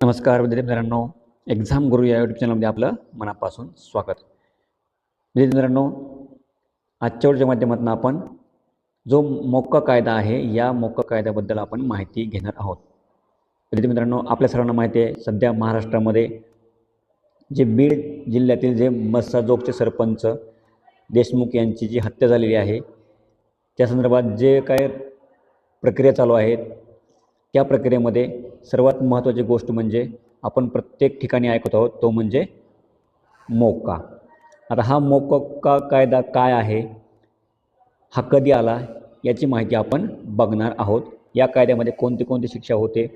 नमस्कार विद्यार्थी मित्रांनो एक्झाम गुरु या यूट्यूब चॅनलमध्ये आपलं मनापासून स्वागत. विद्यार्थी मित्रांनो आजच्या वेळच्या माध्यमातून आपण जो मोक्का कायदा आहे या मोक्का कायद्याबद्दल आपण माहिती घेणार आहोत. विद्यार्थी मित्रांनो आपल्या सर्वांना माहिती आहे सध्या महाराष्ट्रामध्ये जे बीड जिल्ह्यातील जे मस्साजोगचे सरपंच देशमुख यांची जी हत्या झालेली आहे त्या संदर्भात जे काय प्रक्रिया चालू आहेत त्या प्रक्रियेमध्ये सर्वात महत्त्वाची गोष्ट म्हणजे आपण प्रत्येक ठिकाणी ऐकत आहोत तो म्हणजे मोक्का आता हा मोका कायदा काय आहे? हा कधी आला? याची माहिती आपण बघणार आहोत. या कायद्यामध्ये कोणती कोणती शिक्षा होते?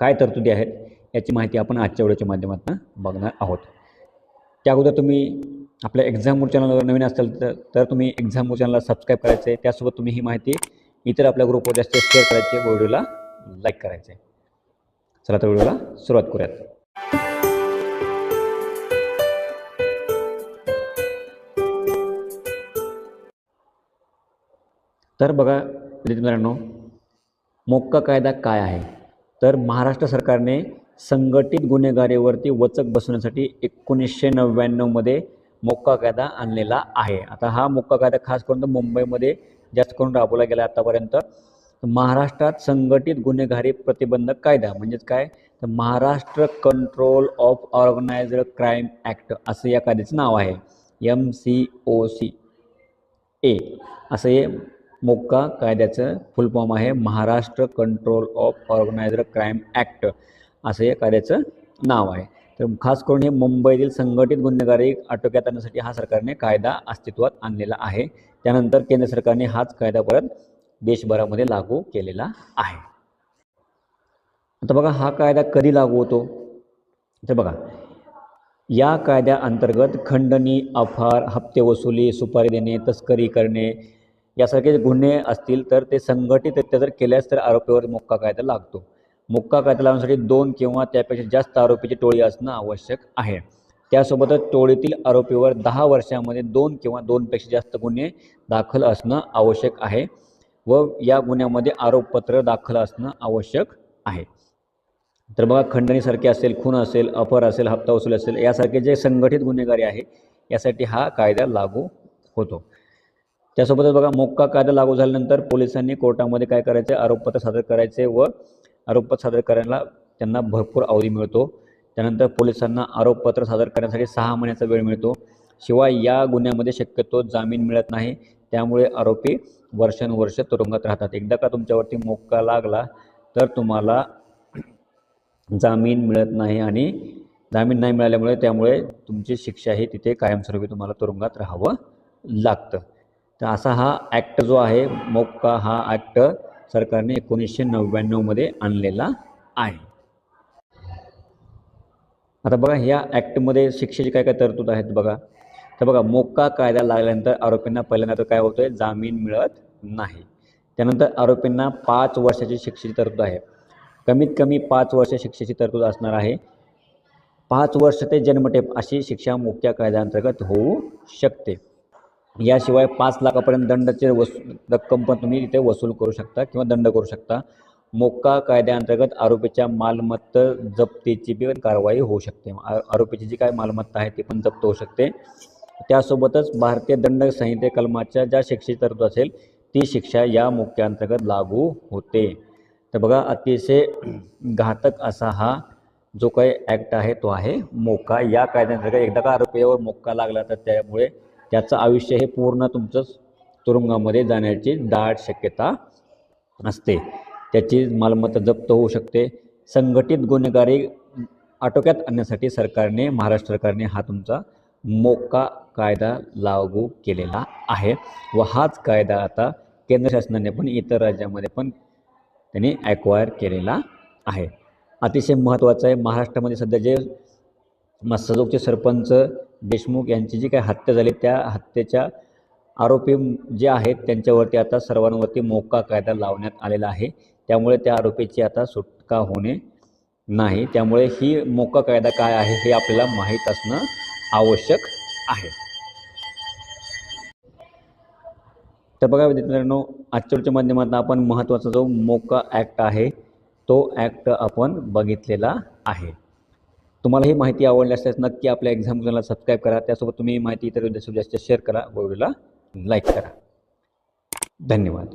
काय तरतुदी आहेत? याची माहिती आपण आजच्या व्हिडिओच्या माध्यमातून बघणार आहोत. त्या अगोदर तुम्ही आपल्या एक्झामूर चॅनलवर नवीन असाल तर तर तुम्ही एक्झामूर चॅनलला सबस्क्राईब करायचं आहे त्यासोबत तुम्ही ही माहिती इतर आपल्या ग्रुपवर जास्त शेअर करायची व व्हिडिओला लाईक करायचं आहे चला तर व्हिडिओला सुरुवात करूयात. तर बघा मित्रांनो मोक्का कायदा काय आहे? तर महाराष्ट्र सरकारने संघटित गुन्हेगारीवरती वचक बसवण्यासाठी एकोणीसशे नव्याण्णवमध्ये मोक्का कायदा आणलेला आहे. आता हा मोक्का कायदा खास करून तर मुंबईमध्ये जास्त करून राबवला गेला आतापर्यंत. महाराष्ट्रात संघटित गुन्हेगारी प्रतिबंधक कायदा म्हणजेच काय? तर Maharashtra control of organised crime act असं या कायद्याचं नाव आहे. M C O C A असं हे मोक्का कायद्याचं फुल फॉर्म आहे. Maharashtra control of organised crime act असं या कायद्याचं नाव आहे. तर खास करून हे मुंबईतील संघटित गुन्हेगारी आटोक्यात आणण्यासाठी हा सरकारने कायदा अस्तित्वात आणलेला आहे. त्यानंतर केंद्र सरकारने हाच कायदा परत देशभरामध्ये लागू केलेला आहे. आता बघा हा कायदा कधी लागू होतो? तर बघा या कायद्याअंतर्गत खंडणी अफार हप्ते वसुली सुपारी देणे तस्करी करणे यासारखे गुन्हे असतील तर ते संघटित जर केल्यास तर आरोपीवर मुक्का कायदा लागतो. मुक्का कायदा लावण्यासाठी दोन किंवा त्यापेक्षा जास्त आरोपीची टोळी असणं आवश्यक आहे. त्यासोबतच टोळीतील आरोपीवर दहा वर्षामध्ये दोन किंवा दोनपेक्षा जास्त गुन्हे दाखल असणं आवश्यक आहे. व या गुन्ह्यामध्ये आरोपपत्र दाखल असणं आवश्यक आहे. तर बघा खंडणीसारखे असेल खून असेल अपर असेल हप्ता वसूल असेल यासारखे जे संघटित गुन्हेगारी आहे यासाठी हा कायदा लागू होतो. त्यासोबतच बघा मोक्का कायदा लागू झाल्यानंतर पोलिसांनी कोर्टामध्ये काय करायचे? आरोपपत्र सादर करायचे व आरोपपत्र सादर करायला त्यांना भरपूर अवधी मिळतो. त्यानंतर पोलिसांना आरोपपत्र सादर करण्यासाठी सहा महिन्याचा वेळ मिळतो. शिवाय या गुन्ह्यामध्ये शक्यतो जामीन मिळत नाही. त्यामुळे आरोपी वर्षानुवर्ष तुरुंगात राहतात. एकदा का तुमच्यावरती मोक्का लागला तर तुम्हाला जामीन मिळत नाही आणि जामीन नाही मिळाल्यामुळे त्यामुळे तुमची शिक्षा ही तिथे कायमस्वरूपी तुम्हाला तुरुंगात राहावं लागतं. तर असा हा ॲक्ट जो आहे मोक्का हा ॲक्ट सरकारने एकोणीसशे नव्याण्णवमध्ये आणलेला आहे. आता बघा ह्या ॲक्टमध्ये शिक्षेची काय काय तरतूद आहेत बघा. तर बघा मोक्का कायदा लागल्यानंतर आरोपींना पहिल्यांदा तर काय होतं आहे जामीन मिळत नाही. त्यानंतर आरोपींना पाच वर्षाची शिक्षेची तरतूद आहे. कमीत कमी पाच वर्ष शिक्षेची तरतूद असणार आहे. पाच वर्ष ते जन्मठेप अशी शिक्षा मुख्य कायद्याअंतर्गत होऊ शकते. याशिवाय पाच लाखापर्यंत दंडाचे वसू रक्कम पण तुम्ही तिथे वसूल करू शकता किंवा दंड करू शकता. मोक्का कायद्याअंतर्गत आरोपीच्या मालमत्ता जप्तीची बी कारवाई होऊ शकते. आरोपीची जी काय मालमत्ता आहे ती पण जप्त होऊ शकते. त्यासोबतच भारतीय दंड संहिते कलमाच्या ज्या शिक्षेची तरतूद असेल ती शिक्षा या मोक्याअंतर्गत लागू होते. तर बघा अतिशय घातक असा हा जो काही ॲक्ट आहे तो आहे मोक्का या कायद्याअंतर्गत एकदा का आरोपीवर मोक्का लागला तर त्यामुळे त्याचं आयुष्य हे पूर्ण तुमचं तुरुंगामध्ये जाण्याची दाट शक्यता असते. त्याची मालमत्ता जप्त होऊ शकते. संघटित गुन्हेगारी आटोक्यात आणण्यासाठी सरकारने महाराष्ट्र सरकारने हा तुमचा मोक्का कायदा लागू केलेला आहे व हाच कायदा आता केंद्र शासनाने पण इतर राज्यामध्ये पण त्यांनी ॲक्वायर केलेला आहे. अतिशय महत्त्वाचं आहे महाराष्ट्रामध्ये सध्या जे मस्साजोगचे सरपंच देशमुख यांची जी काही हत्या झाली त्या हत्येच्या आरोपी जे आहेत त्यांच्यावरती आता सर्वांवरती मोका कायदा लावण्यात आलेला आहे. त्यामुळे त्या आरोपीची आता सुटका होणे नाही. त्यामुळे ही मोका कायदा काय आहे हे आपल्याला माहीत असणं आवश्यक आहे. तर बघा मित्रांनो आजच्या माध्यमातून आपण महत्त्वाचा जो मोका ॲक्ट आहे तो ॲक्ट आपण बघितलेला आहे. तुम्हाला ही माहिती आवडली असल्यास नक्की आपल्या एक्झाम चॅनलला सबस्क्राईब करा. त्यासोबत तुम्ही माहिती इतर जास्तीत जास्त शेअर करा. व्हिडिओला लाईक करा. धन्यवाद.